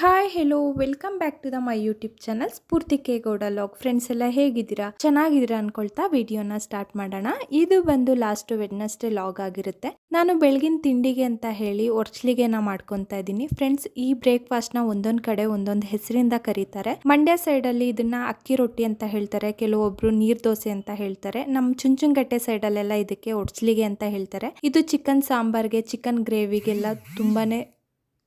Hi hello welcome back to the my YouTube channel Spoorthi K Gowda log friends ಎಲ್ಲ ಹೇಗಿದ್ದೀರಾ? ಚೆನ್ನಾಗಿದ್ದೀರಾ ಅನ್ಕೊಳ್ತಾ ವಿಡಿಯೋನ start ಮಾಡೋಣ. ಇದು ಬಂದು ಲಾಸ್ಟ್ ವೆಡ್ನಸ್ಡೇ ಲಾಗ್ ಆಗಿರುತ್ತೆ. ನಾನು ಬೆಳಗಿನ ತಿಂಡಿಗೆ ಅಂತ ಹೇಳಿ ಒರ್ಚ್ಲಿಗೆನ ಮಾಡ್ಕೊತಾ ಇದ್ದೀನಿ. ಫ್ರೆಂಡ್ಸ್ ಈ ಬ್ರೇಕ್ಫಾಸ್ಟ್ನ ಒಂದೊಂದು ಕಡೆ ಒಂದೊಂದು ಹೆಸರಿಂದ ಕರೀತಾರೆ. ಮಂಡ್ಯ ಸೈಡಲ್ಲಿ ಇದನ್ನ ಅಕ್ಕಿ ರೊಟ್ಟಿ ಅಂತ ಹೇಳ್ತಾರೆ. ಕೆಲವೊಬ್ರು ನೀರ್ ದೋಸೆ ಅಂತ ಹೇಳ್ತಾರೆ. ನಮ್ಮ ಚುಂಚುಂಗಟ್ಟೆ ಸೈಡಲ್ಲೆಲ್ಲ ಇದಕ್ಕೆ ಒಡ್ಸ್ಲಿಗೆ ಅಂತ ಹೇಳ್ತಾರೆ. ಇದು ಚಿಕನ್ ಸಾಂಬಾರ್ಗೆ ಚಿಕನ್ ಗ್ರೇವಿಗೆಲ್ಲ ತುಂಬಾನೇ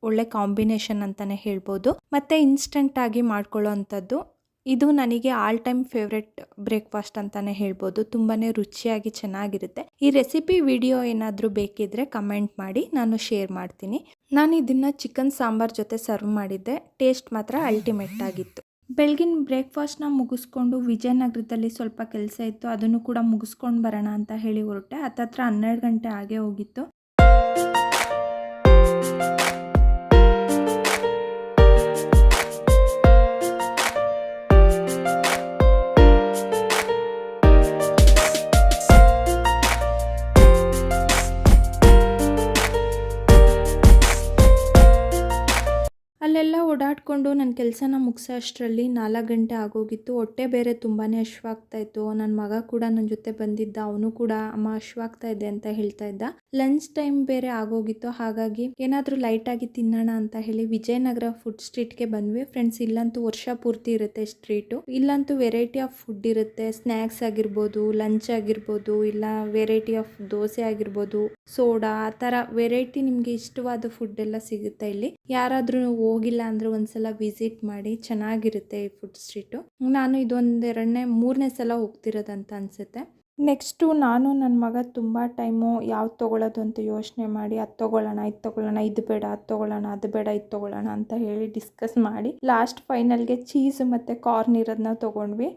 ಒಳ್ಳೆ ಕಾಂಬಿನೇಷನ್ ಅಂತಲೇ ಹೇಳ್ಬೋದು. ಮತ್ತು ಇನ್ಸ್ಟಂಟ್ ಆಗಿ ಮಾಡ್ಕೊಳ್ಳೋ ಅಂಥದ್ದು ಇದು ನನಗೆ ಆಲ್ ಟೈಮ್ ಫೇವ್ರೆಟ್ ಬ್ರೇಕ್ಫಾಸ್ಟ್ ಅಂತಲೇ ಹೇಳ್ಬೋದು. ತುಂಬಾ ರುಚಿಯಾಗಿ ಚೆನ್ನಾಗಿರುತ್ತೆ. ಈ ರೆಸಿಪಿ ವಿಡಿಯೋ ಏನಾದರೂ ಬೇಕಿದ್ದರೆ ಕಮೆಂಟ್ ಮಾಡಿ, ನಾನು ಶೇರ್ ಮಾಡ್ತೀನಿ. ನಾನು ಇದನ್ನು ಚಿಕನ್ ಸಾಂಬಾರ್ ಜೊತೆ ಸರ್ವ್ ಮಾಡಿದ್ದೆ. ಟೇಸ್ಟ್ ಮಾತ್ರ ಅಲ್ಟಿಮೇಟ್ ಆಗಿತ್ತು. ಬೆಳಗಿನ ಬ್ರೇಕ್ಫಾಸ್ಟ್ನ ಮುಗಿಸ್ಕೊಂಡು ವಿಜಯನಗರದಲ್ಲಿ ಸ್ವಲ್ಪ ಕೆಲಸ ಇತ್ತು. ಅದನ್ನು ಕೂಡ ಮುಗಿಸ್ಕೊಂಡು ಬರೋಣ ಅಂತ ಹೇಳಿ ಹೊರಟೆ. ಹತ್ತತ್ರ ಹನ್ನೆರಡು ಗಂಟೆ ಆಗೇ ಹೋಗಿತ್ತು. ಓಡಾಡಿಕೊಂಡು ನನ್ನ ಕೆಲಸನ ಮುಗಿಸೋ ಅಷ್ಟರಲ್ಲಿ ನಾಲ್ಕು ಗಂಟೆ ಆಗೋಗಿತ್ತು. ಹೊಟ್ಟೆ ಬೇರೆ ತುಂಬಾ ಹಶ್ವಾಗ್ತಾ ಇತ್ತು. ನನ್ನ ಮಗ ಕೂಡ ನನ್ನ ಜೊತೆ ಬಂದಿದ್ದ. ಅವನು ಕೂಡ, ಅಮ್ಮ ಹಶ್ವಾಗ್ತಾ ಇದೆ ಅಂತ ಹೇಳ್ತಾ ಇದ್ದ. ಲಂಚ್ ಟೈಮ್ ಬೇರೆ ಆಗೋಗಿತ್ತು. ಹಾಗಾಗಿ ಏನಾದರೂ ಲೈಟಾಗಿ ತಿನ್ನೋಣ ಅಂತ ಹೇಳಿ ವಿಜಯನಗರ ಫುಡ್ ಸ್ಟ್ರೀಟ್ಗೆ ಬಂದ್ವಿ. ಫ್ರೆಂಡ್ಸ್ ಇಲ್ಲಂತೂ ವರ್ಷ ಪೂರ್ತಿ ಇರುತ್ತೆ ಸ್ಟ್ರೀಟು ಇಲ್ಲಂತೂ ವೆರೈಟಿ ಆಫ್ ಫುಡ್ ಇರುತ್ತೆ. ಸ್ನ್ಯಾಕ್ಸ್ ಆಗಿರ್ಬೋದು ಲಂಚ್ ಆಗಿರ್ಬೋದು, ಇಲ್ಲ ವೆರೈಟಿ ಆಫ್ ದೋಸೆ ಆಗಿರ್ಬೋದು, ಸೋಡಾ, ಆ ಥರ ವೆರೈಟಿ ನಿಮಗೆ ಇಷ್ಟವಾದ ಫುಡ್ ಎಲ್ಲ ಸಿಗುತ್ತೆ ಇಲ್ಲಿ. ಯಾರಾದರೂ ಹೋಗಿಲ್ಲ ಅಂದರೆ ಒಂದ್ಸಲ ವಿಸಿಟ್ ಮಾಡಿ ಚೆನ್ನಾಗಿರುತ್ತೆ ಈ ಫುಡ್ ಸ್ಟ್ರೀಟು ನಾನು ಇದೊಂದೆರಡನೇ ಮೂರನೇ ಸಲ ಹೋಗ್ತಿರೋದಂತ ಅನಿಸುತ್ತೆ. ನೆಕ್ಸ್ಟು ನಾನು ನನ್ನ ಮಗ ತುಂಬ ಟೈಮು ಯಾವ್ದು ತೊಗೊಳ್ಳೋದು ಅಂತ ಯೋಚನೆ ಮಾಡಿ, ಅದು ತೊಗೊಳ್ಳೋಣ, ಇದು ತೊಗೊಳ್ಳೋಣ, ಇದು ಬೇಡ, ಅದು ತೊಗೊಳ್ಳೋಣ, ಅದು ಬೇಡ, ಇದು ತೊಗೊಳ್ಳೋಣ ಅಂತ ಹೇಳಿ ಡಿಸ್ಕಸ್ ಮಾಡಿ ಲಾಸ್ಟ್ ಫೈನಲ್ಗೆ ಚೀಸ್ ಮತ್ತು ಕಾರ್ನ್ ಇರೋದನ್ನ ತೊಗೊಂಡ್ವಿ.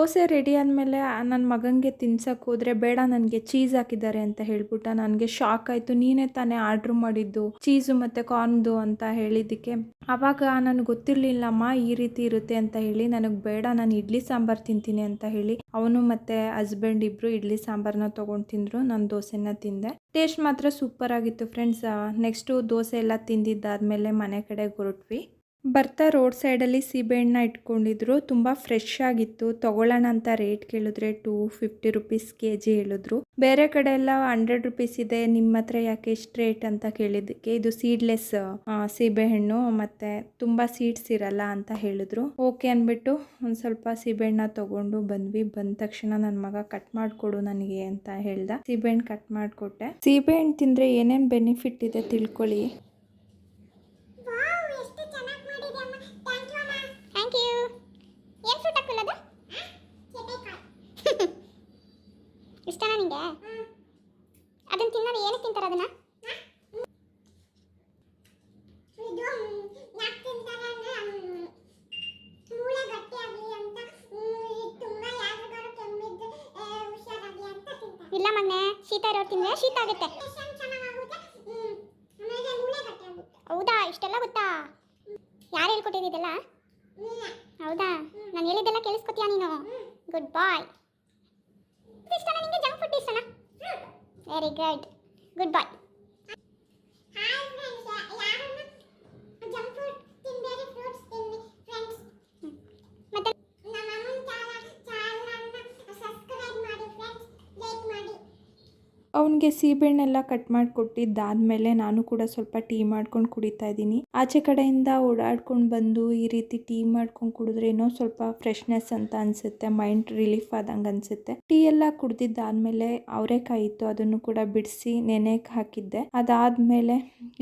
ದೋಸೆ ರೆಡಿ ಆದಮೇಲೆ ನನ್ನ ಮಗನಿಗೆ ತಿನ್ಸಕ್ಕೆ ಹೋದರೆ ಬೇಡ, ನನಗೆ ಚೀಸ್ ಹಾಕಿದ್ದಾರೆ ಅಂತ ಹೇಳ್ಬಿಟ್ಟ. ನನಗೆ ಶಾಕ್ ಆಯಿತು. ನೀನೇ ತಾನೇ ಆರ್ಡ್ರ್ ಮಾಡಿದ್ದು ಚೀಸು ಮತ್ತು ಕಾರ್ನ್ದು ಅಂತ ಹೇಳಿದ್ದಕ್ಕೆ. ಆವಾಗ ನನಗೆ ಗೊತ್ತಿರಲಿಲ್ಲಮ್ಮ, ಈ ರೀತಿ ಇರುತ್ತೆ ಅಂತ ಹೇಳಿ, ನನಗೆ ಬೇಡ, ನಾನು ಇಡ್ಲಿ ಸಾಂಬಾರು ತಿಂತೀನಿ ಅಂತ ಹೇಳಿ ಅವನು ಮತ್ತು ಹಸ್ಬೆಂಡ್ ಇಬ್ಬರು ಇಡ್ಲಿ ಸಾಂಬಾರನ್ನ ತೊಗೊಂಡು ತಿಂದರು, ನಾನು ದೋಸೆನ ತಿಂದೆ. ಟೇಸ್ಟ್ ಮಾತ್ರ ಸೂಪರ್ ಆಗಿತ್ತು ಫ್ರೆಂಡ್ಸ್ ನೆಕ್ಸ್ಟು ದೋಸೆ ಎಲ್ಲ ತಿಂದಿದ್ದಾದಮೇಲೆ ಮನೆ ಕಡೆ ಹೊರಟ್ವಿ. ಬರ್ತಾ ರೋಡ್ ಸೈಡಲ್ಲಿ ಸೀಬೆಹಣ್ಣ ಇಟ್ಕೊಂಡಿದ್ರು. ತುಂಬ ಫ್ರೆಶ್ ಆಗಿತ್ತು. ತಗೊಳ್ಳೋಣ ಅಂತ ರೇಟ್ ಕೇಳಿದ್ರೆ two fifty rupees K G ಹೇಳಿದ್ರು. ಬೇರೆ ಕಡೆ ಎಲ್ಲ ಹಂಡ್ರೆಡ್ ರುಪೀಸ್ ಇದೆ. ನಿಮ್ಮ ಹತ್ರ ಯಾಕೆ ಇಷ್ಟು ರೇಟ್ ಅಂತ ಕೇಳಿದ್ದಕ್ಕೆ ಇದು ಸೀಡ್ಲೆಸ್ ಸೀಬೆಹಣ್ಣು ಮತ್ತೆ ತುಂಬ ಸೀಡ್ಸ್ ಇರಲ್ಲ ಅಂತ ಹೇಳಿದ್ರು. ಓಕೆ ಅಂದ್ಬಿಟ್ಟು ಒಂದು ಸ್ವಲ್ಪ ಸೀಬೆಹಣ್ಣ ತಗೊಂಡು ಬಂದ್ವಿ. ಬಂದ ತಕ್ಷಣ ನನ್ನ ಮಗ ಕಟ್ ಮಾಡಿಕೊಡು ನನಗೆ ಅಂತ ಹೇಳ್ದ. ಸೀಬೆಹಣ್ಣು ಕಟ್ ಮಾಡಿಕೊಟ್ಟೆ. ಸೀಬೆಹಣ್ಣು ತಿಂದರೆ ಏನೇನು ಬೆನಿಫಿಟ್ ಇದೆ ತಿಳ್ಕೊಳ್ಳಿ. ಇಷ್ಟನಾ ನಿಂಗೆ? ಅದನ್ನ ತಿನ್ನೋದು ಏನಕ್ಕೆ ತಿಂತಾರೆ ಅದನ್ನ? ಇಲ್ಲ ಮಗನೆ ಶೀತ ಇರೋರು ತಿಂದ್ರೆ ಶೀತ ಆಗುತ್ತೆ. ಹೌದಾ ಇಷ್ಟೆಲ್ಲ ಗೊತ್ತಾ? ಯಾರು ಹೇಳ್ಕೊಟ್ಟಿದ್ದೆಲ್ಲ ಹೌದಾ? ನಾನು ಹೇಳಿದ್ದೆಲ್ಲ ಕೇಳಿಸ್ಕೊತೀಯ ನೀನು? ಗುಡ್ ಬಾಯ್ ಇಷ್ಟನ ನಿಂಗೆ? ಜಂಕ್ ಫುಡ್ ಇಷ್ಟನಾ? ವೆರಿ ಗುಡ್ ಗುಡ್ ಬಾಯ್ ಅವನಿಗೆ ಸೀಬೆಣ್ಣೆಲ್ಲ ಕಟ್ ಮಾಡಿ ಕೊಟ್ಟಿದ್ದಾದ್ಮೇಲೆ ನಾನು ಕೂಡ ಸ್ವಲ್ಪ ಟೀ ಮಾಡ್ಕೊಂಡು ಕುಡಿತಾ ಇದ್ದೀನಿ. ಆಚೆ ಕಡೆಯಿಂದ ಓಡಾಡ್ಕೊಂಡು ಬಂದು ಈ ರೀತಿ ಟೀ ಮಾಡ್ಕೊಂಡು ಕುಡಿದ್ರೆ ಏನೋ ಸ್ವಲ್ಪ ಫ್ರೆಶ್ನೆಸ್ ಅಂತ ಅನ್ಸುತ್ತೆ ಮೈಂಡ್ ರಿಲೀಫ್ ಆದಂಗೆ ಅನ್ಸುತ್ತೆ. ಟೀ ಎಲ್ಲ ಕುಡ್ದಿದ್ದಾದ್ಮೇಲೆ ಅವರೇಕಾಯಿ ಇತ್ತು, ಅದನ್ನು ಕೂಡ ಬಿಡಿಸಿ ನೆನೆಗೆ ಹಾಕಿದ್ದೆ. ಅದಾದ್ಮೇಲೆ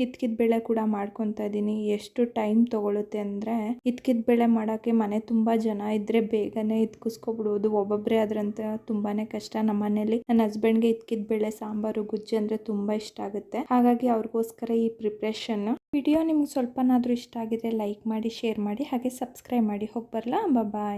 ಇದ್ಕಿದ ಬೆಳೆ ಕೂಡ ಮಾಡ್ಕೊತಾ ಇದ್ದೀನಿ. ಎಷ್ಟು ಟೈಮ್ ತಗೊಳುತ್ತೆ ಅಂದರೆ ಇದ್ಕಿದ ಬೆಳೆ ಮಾಡೋಕ್ಕೆ ಮನೆ ತುಂಬ ಜನ ಇದ್ದರೆ ಬೇಗನೆ ಇದ್ಕಿಸ್ಕೊಬಿಡ್ಬೋದು ಒಬ್ಬೊಬ್ಬರೇ ಆದ್ರಂತ ತುಂಬಾ ಕಷ್ಟ. ನಮ್ಮ ಮನೇಲಿ ನನ್ನ ಹಸ್ಬೆಂಡ್ಗೆ ಇದ್ಕಿದ ಬೇಳೆ ಸಾಂಬಾರು, ಗುಜ್ಜು ಅಂದರೆ ತುಂಬ ಇಷ್ಟ ಆಗುತ್ತೆ. ಹಾಗಾಗಿ ಅವ್ರಿಗೋಸ್ಕರ ಈ ಪ್ರಿಪ್ರೇಷನ್ ವಿಡಿಯೋ ನಿಮ್ಗೆ ಸ್ವಲ್ಪನಾದರೂ ಇಷ್ಟ ಆಗಿದ್ರೆ ಲೈಕ್ ಮಾಡಿ ಶೇರ್ ಮಾಡಿ, ಹಾಗೆ ಸಬ್ಸ್ಕ್ರೈಬ್ ಮಾಡಿ ಹೋಗಿ ಬರಲಾ ಬಾಯ್